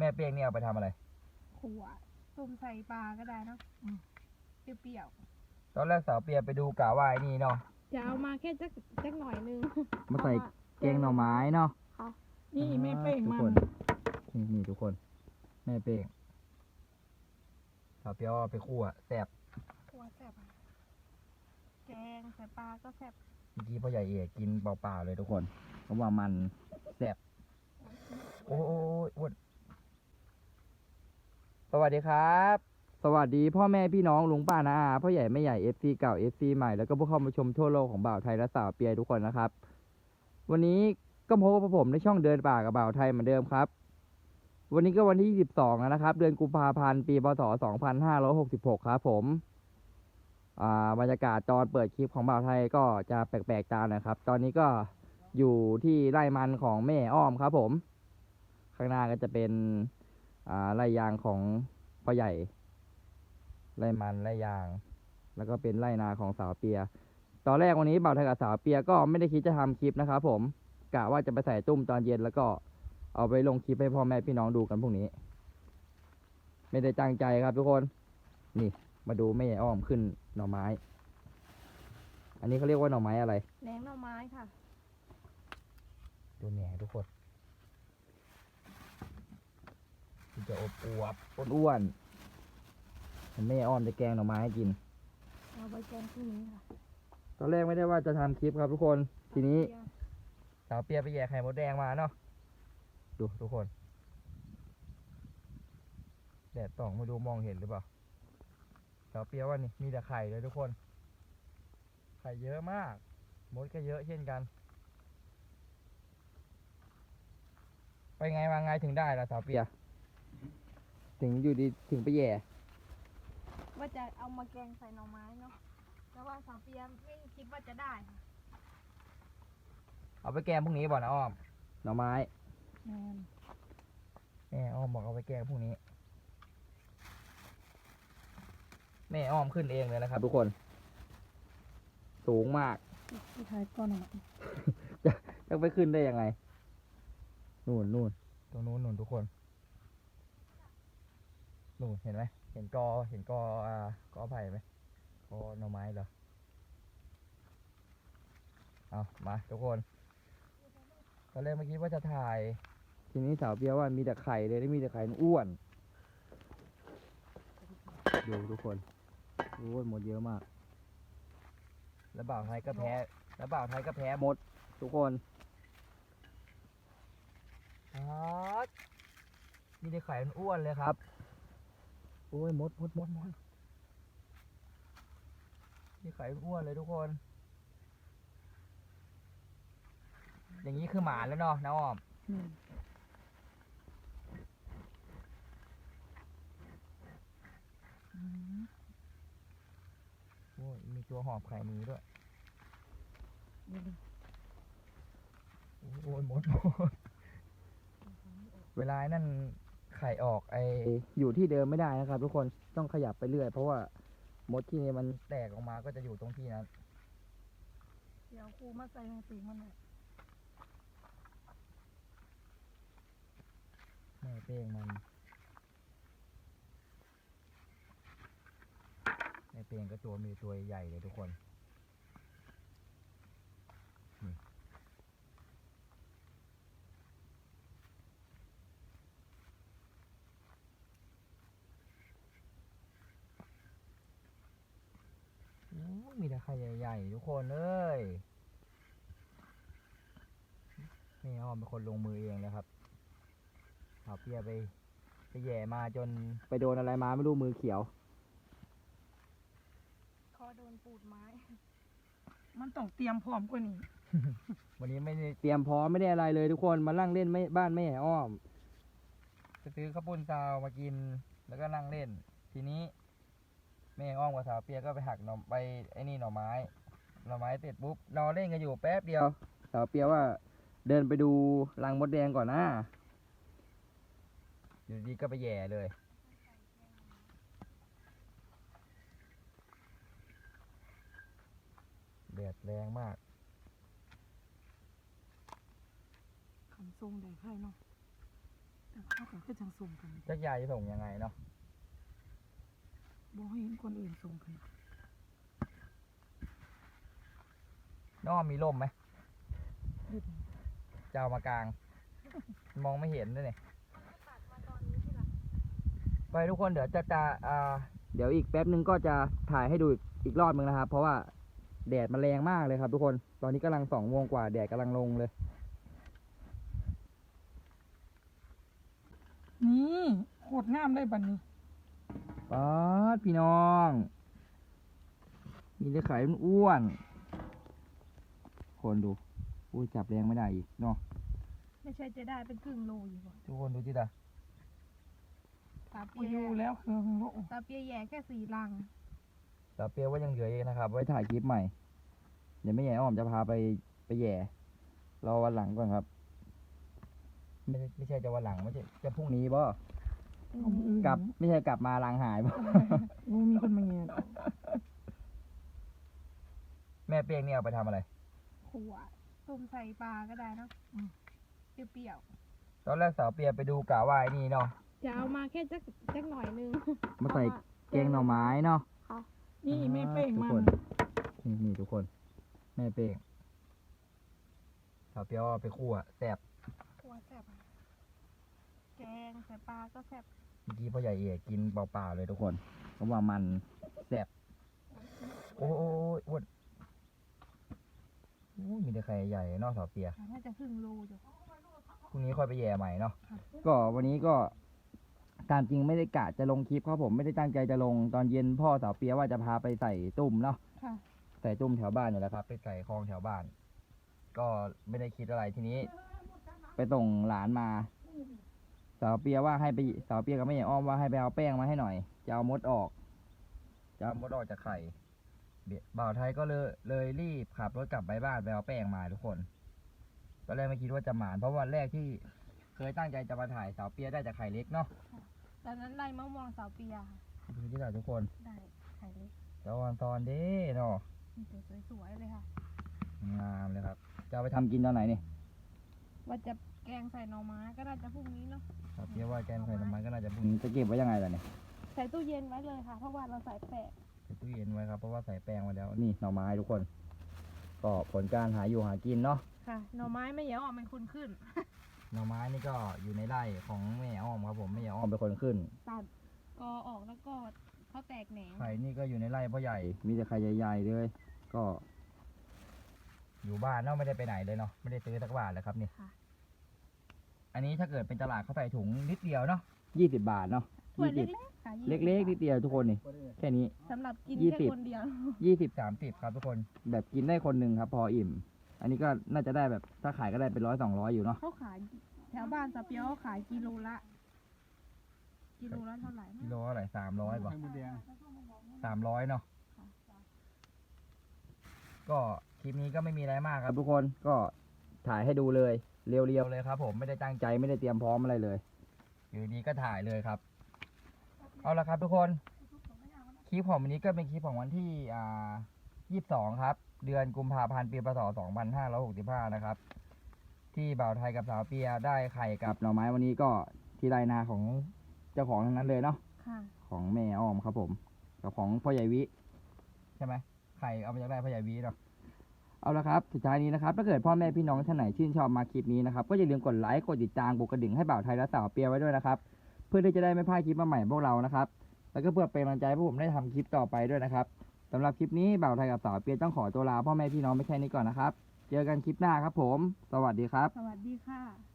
แม่เป้งเนี่ยเอาไปทำอะไร ขวดต้มใส่ปลาก็ได้เนาะอืมเปรี้ยวตอนแรกสาวเปียไปดูกะว่าไอ้นี่เนาะๆจะเอามาแค่จักจักหน่อยนึงมาใส่แกงหน่อไม้เนาะค่ะนี่แม่เป้งทุกมัคน นนี่นี่ทุกคน แม่เป้งสาวเปียเอาไปคั่วแซ่บขวดแซ่บอะแกงใส่ปลาก็แซ่บเมื่อกี้พ่อใหญ่เอกกินเปล่าๆเลยทุกคนเพราะว่ามันแซ่บโอ้ยโอ้ยอ้วน สวัสดีครับ สวัสดีพ่อแม่พี่น้องลุงป้านาอาพ่อใหญ่แม่ใหญ่ FC เก่า FC ใหม่แล้วก็ผู้เข้ามาชมทั่วโลกของบ่าวไทยและสาวเปียทุกคนนะครับ วันนี้ก็พบกับผมในช่องเดินป่ากับบ่าวไทยเหมือนเดิมครับ วันนี้ก็วันที่ 22 แล้วนะครับ เดือนกุมภาพันธ์ปีพศ 2566 ครับผมบรรยากาศตอนเปิดคลิปของบ่าวไทยก็จะแปลกๆตาหนะครับ ตอนนี้ก็อยู่ที่ไร่มันของแม่อ้อมครับผม ข้างหน้าก็จะเป็น อ่าไร่ยางของพ่อใหญ่ ไร่มันไร่ยาง แล้วก็เป็นไร่นาของสาวเปีย ตอนแรกวันนี้บ่าวไทยกับสาวเปียก็ไม่ได้คิดจะทำคลิปนะครับผมกะว่าจะไปใส่ตุ้มตอนเย็นแล้วก็เอาไปลงคลิปให้พ่อแม่พี่น้องดูกันพรุ่งนี้ ไม่ได้ตั้งใจครับทุกคน นี่ มาดูแม่อ้อมขึ้นหน่อไม้ อันนี้เขาเรียกว่าหน่อไม้อะไรแหนงหน่อไม้ค่ะ ดูเนี่ยทุกคน มันจะอบอวบอ้วนๆเห็นแม่อ้อมจะแกงหน่อไม้ให้กิน เอาใบแกงที่นี้ค่ะตอนแรกไม่ได้ว่าจะทำคลิปครับทุกคน ทีนี้เปรี้ยวสาวเปียไปแย่ไข่มดแดงมาเนาะดูทุกคน แดดส่องไม่รู้มองเห็นหรือเปล่าสาวเปียว่านี่มีแต่ไข่เลยทุกคน ไข่เยอะมาก มดก็เยอะเช่นกัน ไปไงมาไงถึงได้ล่ะสาวเปีย ถึงอยู่ดีถึงไปแย่ ว่าจะเอามาแกงใส่หน่อไม้เนาะแต่ว่าสาวเปียไม่คิดว่าจะได้ค่ะเอาไปแกงพรุ่งนี้บ่นะอ้อมหน่อไม้แม่นแม่อ้อมบอกเอาไปแกงพรุ่งนี้ แม่อ้อมขึ้นเองเลยนะครับทุกคน สูงมากที่ท้ายก้อนหน่อไม้จะไปขึ้นได้ยังไง นู่นนู่นตรงนู้นนู่นทุกคน นู่นเห็นไหมเห็นกอเห็นกออ่ากอไผ่ไหมกอหน่อไม้เหรอเอามาทุกคนตอนแรกเมื่อกี้ว่าจะถ่าย ทีนี้สาวเปียว่ามีแต่ไข่เลยได้มีแต่ไข่อ้วน ดูทุกคนโอ้ยหมดเยอะมาก แล้วบ่าวไทยก็แพ้ แล้วบ่าวไทยก็แพ้หมด ทุกคนครับมีแต่ไข่อ้วนๆเลยครับ โอ้ยมดมดมดมดมีไข่อ้วนเลยทุกคน อย่างนี้คือหมาแล้วเนาะน้าอ้อมอืมโอ้ยมีตัวหอบไข่มือด้วย โอ้ยมดมดเวลานั่น ไข่ออกไออยู่ที่เดิมไม่ได้นะครับ ทุกคนต้องขยับไปเรื่อย เพราะว่ามดที่นี่มันแตกออกมาก็จะอยู่ตรงที่นั้นเดี๋ยวครูมาใส่ในปีกมันหน่อยแม่เป้งมันแม่เป้งก็ตัวมีตัวใหญ่เลยทุกคนนี่โอ้ยมีแต่ ไข่ใหญ่ๆทุกคนเอ้ยแม่อ้อมเป็นคนลงมือเองเลยครับเอาเปียไปไปแย่มาจนไปโดนอะไรมาไม่รู้มือเขียว คอโดนปูดไม้ มันต้องเตรียมพร้อมกว่านี้ วันนี้ไม่ได้เตรียมพร้อมไม่ได้อะไรเลยทุกคนมานั่งเล่นไม่บ้านแม่อ้อมจะซื้อข้าวปุ้นซาวมากินแล้วก็นั่งเล่น ทีนี้ แม่อ้อมกับสาวเปียก็ไปหักหน่อไปไอ้นี่หน่อไม้ หน่อไม้เสร็จปุ๊บนอนเล่นกันอยู่แป๊บเดียว สาวเปียว่าเดินไปดูรังมดแดงก่อนนะอยู่ดีๆก็ไปแย่เลยแดดแรงมากคำทรงได้ไข่เนาะแต่ว่าเอาก็คือจังส่งกัน จักยายจะส่งยังไงเนาะ บ่ให้เห็นคนอื่นส่งกันน้องมีร่มไหมเด็ดจะเอามากลาง มองไม่เห็นด้วยเนี่ยตัดมาตอนนี้ที่หลังไปทุกคนเดี๋ยวจะจะอ่าเดี๋ยวอีกแป๊บนึงก็จะถ่ายให้ดูอีกรอบนึงนะครับ เพราะว่าแดดมันแรงมากเลยครับ ทุกคน ตอนนี้กำลังสองโมงกว่าแดดกำลังลงเลย นี่โคตรงามได้บัดนี้ ป๊าดพี่น้องมีแต่ไข่มันอ้วน คนดูอุ้ยจับแรงไม่ได้อีกเนาะไม่ใช่จะได้เป็นครึ่งโลอยู่บ่ทุกคนดูจิตาสาบ่เปียอยู่แล้วเครื่องโลสาเปียแย่แค่สี่ลังสาวเปียว่ายังเหลือเองนะครับ ไว้ถ่ายคลิปใหม่ เดี๋ยวไม่ใหญ่อ้อมจะพาไปไปแย่รอวันหลังก่อนครับ ไม่ใช่ไม่ใช่จะวันหลังไม่ใช่จะพรุ่งนี้บ่เอามืออื่น กลับไม่ใช่กลับมาลางหายบ่โอ้มีคนมาแย่งแม่เปียงเนี่ยเอาไปทำอะไรขวดต้มใส่ปลาก็ได้เนาะเปรี้ยวตอนแรกสาวเปียไปดูกะว่าไอ้นี่เนาะๆจะเอามาแค่จักจักหน่อยนึงมาใส่แกงหน่อไม้เนาะนี่แม่เป้งทุกมัคน นนี่นี่ทุกคน แม่เป้งสาวเปียว่าไปคั่วแซ่บขวดแซ่บอะแกงใส่ปลาก็แซ่บ เมื่อกี้พ่อใหญ่เอกกินเปล่าๆเลยทุกคนเพราะว่ามันแซ่บโอ้ยโอ้ยอ้วนอู้มีแต่ไข่ใหญ่เนอกสาวเปียน่าจะครึ่งโลอยู่พรุ่งนี้ค่อยไปแย่ใหม่เนาะค่ะก็วันนี้ก็ตามจริงไม่ได้กะจะลงคลิปครับผมไม่ได้ตั้งใจจะลงตอนเย็นพ่อสาวเปียว่าจะพาไปใส่ตุ่มเนาะค่ะใส่ตุ่มแถวบ้านอยู่แล้วครับ ไปใส่คลองแถวบ้าน ก็ไม่ได้คิดอะไรทีนี้ ไปส่งหลานมา สาวเปียว่าให้ไปสาวเปียกับแม่ใหญ่อ้อมว่าให้ไปเอาแป้งมาให้หน่อย จะเอามดออก จะเอามดออกจากไข่เบียบ่าวไทยก็เลยเลยรีบขับรถกลับไปบ้านไปเอาแป้งมาทุกคนตอนแรกไม่คิดว่าจะหมานเพราะวันแรกที่เคยตั้งใจจะมาถ่ายสาวเปียได้จากไข่เล็กเนาะตอนนั้นไล่มะม่วงสาวเปียค่ะดูที่ไหนทุกคนได้ไข่เล็กตอนตอนเด้เนาะมีแต่สวยๆเลยค่ะงามเลยครับ จะเอาไปทำกินตอนไหนนี่ว่าจะ แกงใส่หน่อไม้ก็น่าจะพรุ่งนี้เนาะสาวเปียว่าแกงใส่น้ำมันก็น่าจะพรุ่งนี้จะเก็บไว้ยังไงล่ะเนี่ยใส่ตู้เย็นไว้เลยค่ะ เพราะว่าเราใส่แปะใส่ตู้เย็นไว้ครับเพราะว่าใส่แป้งไว้แล้วนี่หน่อไม้ทุกคน ก็ผลการหาอยู่หากินเนาะค่ะ หน่อไม้ไม่เยอะออกเป็นคุณขึ้น หน่อไม้นี่ก็อยู่ในไร่ของแม่อ้อมครับผมแม่อ้อมเป็นคนขึ้นตัดกอออกแล้วก็เขาแตกแหนงไข่นี่ก็อยู่ในไร่พ่อใหญ่ มีแต่ไข่ใหญ่ๆเลย ก็ อยู่บ้านเนาะไม่ได้ไปไหนเลยเนาะไม่ได้ซื้อสักบาทเลยครับนี่ค่ะ อันนี้ถ้าเกิดเป็นตลาดเขาใส่ถุงนิดเดียวเนาะยี่สิบบาทเนาะถ้วยยี่เล็สิบกๆค่ะเล็กๆนิดเดียวทุกคนนี่แค่นี้ สำหรับกินยี่แค่สิบ คนเดียวยี่สิบสามสิบครับทุกคน แบบกินได้คนหนึ่งครับ พออิ่ม อันนี้ก็น่าจะได้แบบถ้าขายก็ได้เป็นร้อยสองร้อยอยู่เนาะเขาขายแถวบ้านสะเปียวเขาขายกิโลละ กิโลละเท่าไหร่นะกิโลเท่าไหร่สามร้อยป่ะสามร้อยเนาะก็คลิปนี้ก็ไม่มีอะไรมากครับทุกคนก็ถ่ายให้ดูเลย เรียวๆเลยครับ ผมไม่ได้ตั้งใจไม่ได้เตรียมพร้อมอะไรเลย อยู่ดีก็ถ่ายเลยครับ เอาละครับทุกคนคลิปของวันนี้ก็เป็นคลิปของวันที่อ่ายี่สิบสองครับ เดือนกุมภาพันธ์ปีพศสองพันห้าร้อยหกสิบห้านะครับ ที่บ่าวไทยกับสาวเปียได้ไข่กับหน่อไม้วันนี้ก็ที่ไรนาของเจ้าของทั้งนั้นเลยเนาะค่ะของแม่อ้อมครับผม กับของพ่อใหญ่วิ ใช่ไหมไข่เอามาจากได้พ่อใหญ่วิเนาะ เอาละครับสุดท้ายนี้นะครับถ้าเกิดพ่อแม่พี่น้องท่านไหนชื่นชอบมาคลิปนี้นะครับก็อย่าลืมกดไลค์กดติดตามกดกระดิ่งให้บ่าวไทยและสาวเปียไว้ด้วยนะครับเพื่อที่จะได้ไม่พลาดคลิปมาใหม่พวกเรานะครับแล้วก็เพื่อเป็นกำลังใจให้พวกผมได้ทำคลิปต่อไปด้วยนะครับสำหรับคลิปนี้บ่าวไทยกับสาวเปียต้องขอตัวลาพ่อแม่พี่น้องไม่แค่นี้ก่อนนะครับ เจอกันคลิปหน้าครับผม สวัสดีครับ สวัสดีค่ะ